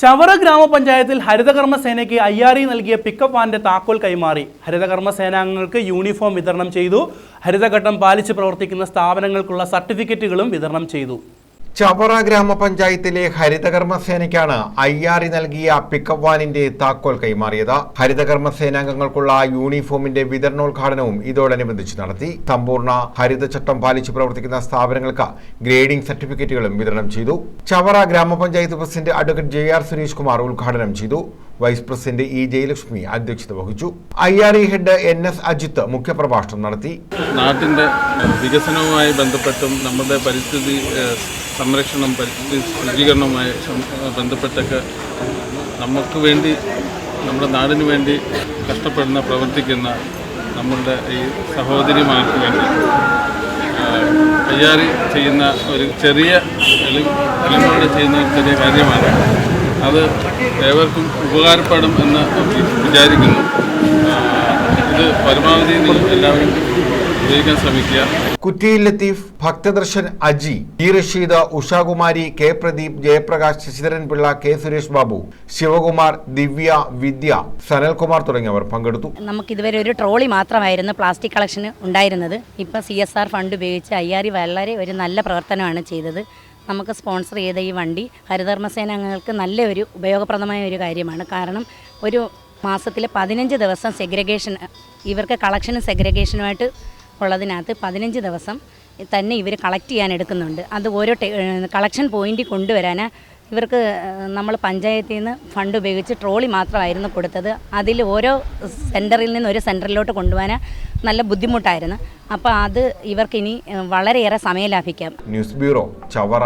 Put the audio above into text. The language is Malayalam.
ചവറ ഗ്രാമപഞ്ചായത്തിൽ ഹരിതകർമ്മ സേനയ്ക്ക് ഐ നൽകിയ പിക്കപ്പ് വാന്റെ താക്കോൽ കൈമാറി. ഹരിതകർമ്മ സേനാംഗങ്ങൾക്ക് യൂണിഫോം വിതരണം ചെയ്തു. ഹരിതഘട്ടം പാലിച്ച് പ്രവർത്തിക്കുന്ന സ്ഥാപനങ്ങൾക്കുള്ള സർട്ടിഫിക്കറ്റുകളും വിതരണം ചെയ്തു. ചവറ ഗ്രാമപഞ്ചായത്തിലെ ഹരിതകർമ്മസേനയ്ക്കാണ് ഐ ഇ നൽകിയ പിക്കപ്പ് വാനിന്റെ താക്കോൽ കൈമാറിയത്. ഹരിതകർമ്മ സേനാംഗങ്ങൾക്കുള്ള യൂണിഫോമിന്റെ വിതരണോദ്ഘാടനവും ഇതോടനുബന്ധിച്ച് നടത്തി. സമ്പൂർണ ഹരിതചട്ടം പാലിച്ചു പ്രവർത്തിക്കുന്ന സ്ഥാപനങ്ങൾക്ക് ഗ്രേഡിംഗ് സർട്ടിഫിക്കറ്റുകളും വിതരണം ചെയ്തു. ചവറ ഗ്രാമപഞ്ചായത്ത് president advocate J R Suresh Kumar ഉദ്ഘാടനം ചെയ്തു. വൈസ് പ്രസിഡന്റ് ഇ ജയലക്ഷ്മി അധ്യക്ഷത വഹിച്ചു. I R E head N S Ajith മുഖ്യപ്രഭാഷണം നടത്തി. നാട്ടിന്റെ വികസനവുമായി ബന്ധപ്പെട്ടും നമ്മുടെ പരിസ്ഥിതി സംരക്ഷണം പരിസ്ഥിതി ശുചീകരണവുമായി ബന്ധപ്പെട്ടൊക്കെ നമുക്ക് വേണ്ടി നമ്മുടെ നാടിന് വേണ്ടി കഷ്ടപ്പെടുന്ന പ്രവർത്തിക്കുന്ന നമ്മളുടെ ഈ സഹോദരിമാർക്ക് വേണ്ടി തയ്യാറി ചെയ്യുന്ന ഒരു ചെറിയ തലമുറയുടെ ചെയ്യുന്ന ഒരു ചെറിയ കാര്യമാണ്. അത് ഏവർക്കും ഉപകാരപ്പെടും എന്ന് വിചാരിക്കുന്നു. ഇത് പരമാവധി നിങ്ങൾ എല്ലാവരും ഉപയോഗിക്കാൻ ശ്രമിക്കുക. കുറ്റിയിൽ Latheef Bhaktadarshan Aji E Rasheed Ushakumari K Pradeep Jayaprakash Sasidharan Pillai K Suresh Babu Sivakumar Divya Vidya Sanalkumar തുടങ്ങിയവർ പങ്കെടുത്തു. നമുക്ക് ഇതുവരെ ഒരു ട്രോളി മാത്രമായിരുന്നു പ്ലാസ്റ്റിക് കളക്ഷൻ ഉണ്ടായിരുന്നത്. ഇപ്പോൾ സി എസ് ആർ ഫണ്ട് ഉപയോഗിച്ച് ഐ ആർ വളരെ ഒരു നല്ല പ്രവർത്തനമാണ് ചെയ്തത്. നമുക്ക് സ്പോൺസർ ചെയ്ത ഈ വണ്ടി ഹരിതകർമ്മസേന അംഗങ്ങൾക്ക് നല്ല ഒരു ഉപയോഗപ്രദമായ ഒരു കാര്യമാണ്. കാരണം ഒരു മാസത്തിൽ പതിനഞ്ച് ദിവസം സെഗ്രിഗേഷൻ ഇവർക്ക് കളക്ഷനും സെഗ്രിഗേഷനുമായിട്ട് ഉള്ളതിനകത്ത് പതിനഞ്ച് ദിവസം തന്നെ ഇവർ കളക്ട് ചെയ്യാൻ എടുക്കുന്നുണ്ട്. അത് ഓരോ കളക്ഷൻ പോയിന്റിൽ കൊണ്ടുവരാൻ ഇവർക്ക് നമ്മൾ പഞ്ചായത്തിൽ നിന്ന് ഫണ്ട് ഉപയോഗിച്ച് ട്രോളി മാത്രമായിരുന്നു കൊടുത്തത്. അതിൽ ഓരോ സെന്ററിൽ നിന്ന് ഒരു സെന്ററിലോട്ട് കൊണ്ടുപോകാൻ നല്ല ബുദ്ധിമുട്ടായിരുന്നു. അപ്പോൾ അത് ഇവർക്കിനി വളരെയേറെ സമയം ലാഭിക്കാം. News bureau Chavara.